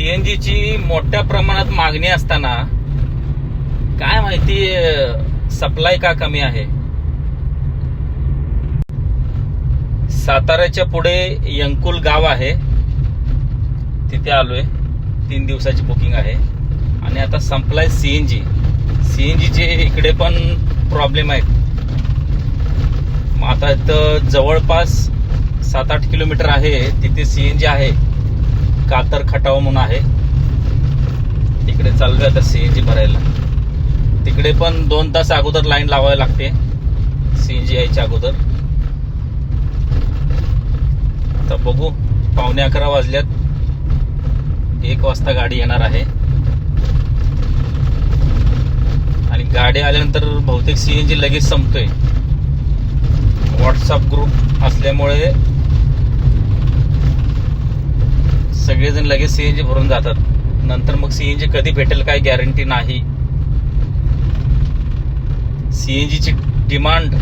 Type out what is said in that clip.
सीएनजीची मोठ्या प्रमाणात मागणी असताना काय माहिती सप्लाय का कमी आहे? साताऱ्याच्या पुढे यंकुल गाव आहे. तिथे आलोय. तीन दिवसाची बुकिंग आहे. आणि आता संपलाय सीएनजी. सीएनजीचे इकडे पण प्रॉब्लेम आहेत. मग आता इथं जवळपास सात आठ किलोमीटर आहे. तिथे सीएनजी आहे. कातर खटाव म्हणून आहे. तिकडे चाललोय आता सीएनजी भरायला. तिकडे पण दोन तास अगोदर लाईन लावायला लागते. सीएनजी यायच्या अगोदर. आता बघू पावणे अकरा वाजल्यात. एक वाजता गाडी येणार आहे. आणि गाडी आल्यानंतर बहुतेक सीएनजी लगेच संपतोय. व्हॉट्सअप ग्रुप असल्यामुळे सगळेजण लगेच सीएनजी भरून जातात. नंतर मग सीएनजी कधी भेटेल काय गॅरंटी नाही. सीएनजीची डिमांड